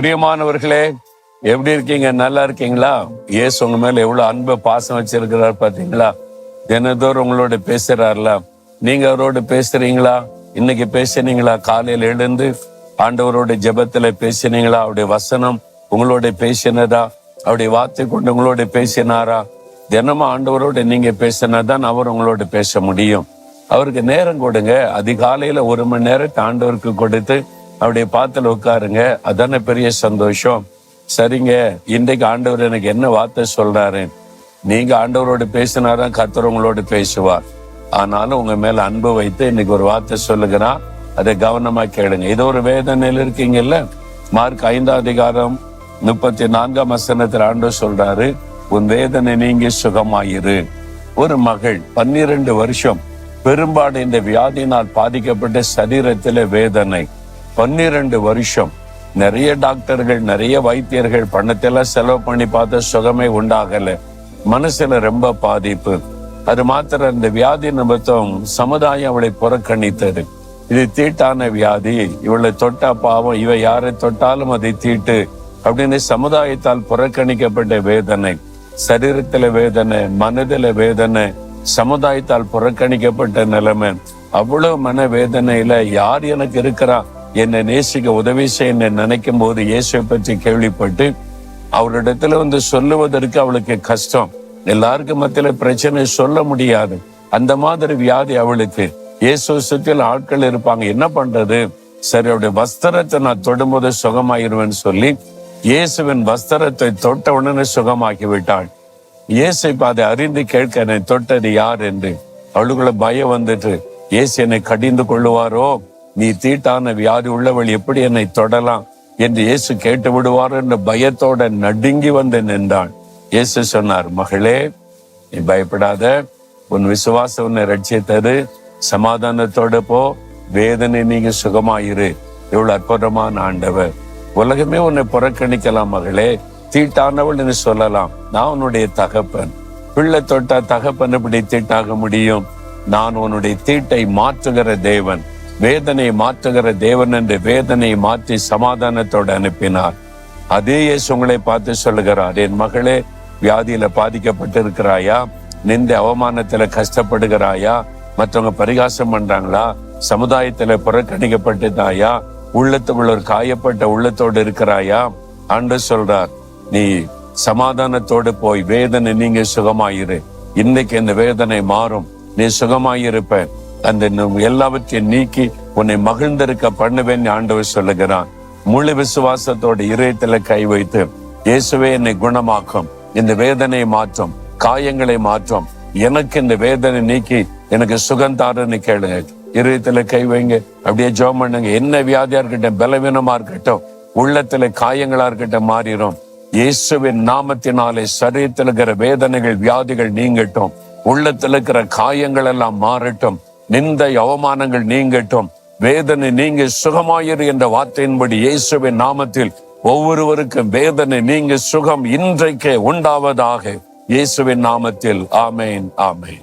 பிரியமானவர்களே எப்படி இருக்கீங்க? நல்லா இருக்கீங்களா? ஏசு உங்க மேல எவ்வளவு அன்பை பாசம் வச்சிருக்கிறார் பாத்தீங்களா? தினதோறும் உங்களோட பேசுறாருல. நீங்க அவரோட பேசுறீங்களா? இன்னைக்கு பேசுனீங்களா? காலையில எழுந்து ஆண்டவரோட ஜெபத்துல பேசினீங்களா? அவருடைய வசனம் உங்களோட பேசினதா? அவருடைய வார்த்தை கொண்டு உங்களோட பேசினாரா? தினமும் ஆண்டவரோட நீங்க பேசினாதான் அவர் உங்களோட பேச முடியும். அவருக்கு நேரம் கொடுங்க. அதிகாலையில ஒரு மணி நேரத்தை ஆண்டவருக்கு கொடுத்து அப்படியே பாத்துல உட்காருங்க. அதான பெரிய சந்தோஷம். சரிங்க இன்றைக்கு ஆண்டவர் எனக்கு என்ன வார்த்தை சொல்றாரு? நீங்க ஆண்டவரோடு பேசினாரா கத்துறவங்களோடு பேசுவார். ஆனாலும் உங்க மேல அன்பு வைத்து இன்னைக்கு ஒரு வார்த்தை சொல்லுகிறான் அதை கவனமா கேளுங்க. இது ஒரு வேதனையில இருக்கீங்கல்ல? மார்க் ஐந்தாம் அதிகாரம் முப்பத்தி நான்காம் வசனத்தில் ஆண்டு சொல்றாரு உன் வேதனை நீங்கி சுகமாயிரு. ஒரு மகள் பன்னிரண்டு வருஷம் பெரும்பாடு இந்த வியாதியினால் பாதிக்கப்பட்ட சரீரத்தில வேதனை. பன்னிரண்டு வருஷம் நிறைய டாக்டர்கள் நிறைய வைத்தியர்கள் பணத்தெல்லாம் செலவு பண்ணி பார்த்த சுகமே உண்டாகல. மனசுல ரொம்ப பாதிப்பு. அது மாத்திரம் இந்த வியாதி நிமித்தம் சமுதாயம் அவளை புறக்கணித்தது. இது தீட்டான வியாதி. இவளை தொட்டா பாவம். இவ யாரை தொட்டாலும் அதை தீட்டு அப்படின்னு சமுதாயத்தால் புறக்கணிக்கப்பட்ட வேதனை. சரீரத்துல வேதனை மனதில வேதனை சமுதாயத்தால் புறக்கணிக்கப்பட்ட நிலைமை. அவ்வளவு மன வேதனையில யார் எனக்கு இருக்கிறா? என்னை நேசிக்க உதவி செய்ய என்னை நினைக்கும் போது இயேசுவை பற்றி கேள்விப்பட்டு அவரிடத்துல வந்து சொல்லுவதற்கு அவளுக்கு கஷ்டம். எல்லாருக்கும் மத்தியில பிரச்சனை சொல்ல முடியாது. அந்த மாதிரி வியாதி அவளுக்கு. இயேசு சுற்றில் ஆட்கள் இருப்பாங்க. என்ன பண்றது? சரி அவருடைய வஸ்திரத்தை நான் தொடும்போது சுகமாயிருவேன்னு சொல்லி இயேசுவின் வஸ்திரத்தை தொட்ட உடனே சுகமாக்கி விட்டாள் இயேசு இப்ப அதை அறிந்து கேட்க என்னை தொட்டது யார் என்று. அவளுக்குள்ள பயம் வந்துட்டு இயேசு என்னை கடிந்து கொள்ளுவாரோ? நீ தீட்டான வியாதி உள்ளவள் எப்படி என்னை தொடலாம்? என்று இயேசு கேட்டு விடுவார் என்ற பயத்தோட நடுங்கி வந்து நின்றாள் இயேசு சொன்னார் மகளே நீ பயப்படாத. உன் விசுவாசம் உன்னை ரட்சித்தது. சமாதானத்தோட போ. வேதனை நீங்க சுகமாயிரு. இவ்வளவு அற்புதமான ஆண்டவர். உலகமே உன்னை புறக்கணிக்கலாம் மகளே. தீட்டானவள் என்று சொல்லலாம். நான் உன்னுடைய தகப்பன். பிள்ளை தொட்டா தகப்பன் இப்படி தீட்டாக முடியும்? நான் உன்னுடைய தீட்டை மாற்றுகிற தேவன். வேதனை மாற்றுகிற தேவன் என்று வேதனையை மாற்றி சமாதானத்தோடு அனுப்பினார். அதே இயேசு உங்களை பார்த்து சொல்லுகிறார் என் மகளே வியாதியில பாதிக்கப்பட்டிருக்கிறாயா? நிந்த அவமானத்துல கஷ்டப்படுகிறாயா? மற்றவங்க பரிகாசம் பண்றாங்களா? சமுதாயத்துல புறக்கணிக்கப்பட்டதாயா? உள்ளத்துக்குள்ள ஒரு காயப்பட்ட உள்ளத்தோடு இருக்கிறாயா? அன்று சொல்றார் நீ சமாதானத்தோடு போய் வேதனை நீங்க சுகமாயிரு. இன்னைக்கு இந்த வேதனை மாறும். நீ சுகமாயிருப்ப. அந்த எல்லாவற்றையும் நீக்கி உன்னை மகிழ்ந்திருக்க பண்ணுவேன் ஆண்டவர் சொல்லுகிறான். முழு விசுவாசத்தோட இதயத்துல கை வைத்து இயேசுவே என்னை குணமாக்கும். இந்த வேதனையை மாற்றும். காயங்களை மாற்றும். எனக்கு இந்த வேதனை நீக்கி எனக்கு சுகந்தாருன்னு கேளுங்க இதயத்துல கை வைங்க. அப்படியே ஜெபம் பண்ணுங்க. என்ன வியாதியா இருக்கட்டும் பலவீனமா இருக்கட்டும் உள்ளத்துல காயங்களா இருக்கட்டும் மாறிடும் இயேசுவின் நாமத்தினாலே சரீரத்தில் இருக்கிற வேதனைகள் வியாதிகள் நீங்கட்டும். உள்ளத்தில் இருக்கிற காயங்கள் எல்லாம் மாறட்டும். நிந்தை அவமானங்கள் நீங்கட்டும். வேதனை நீங்க சுகமாயிரு என்ற வார்த்தையின்படி இயேசுவின் நாமத்தில் ஒவ்வொருவருக்கும் வேதனை நீங்க சுகம் இன்றைக்கே உண்டாவதாக இயேசுவின் நாமத்தில். ஆமேன் ஆமேன்.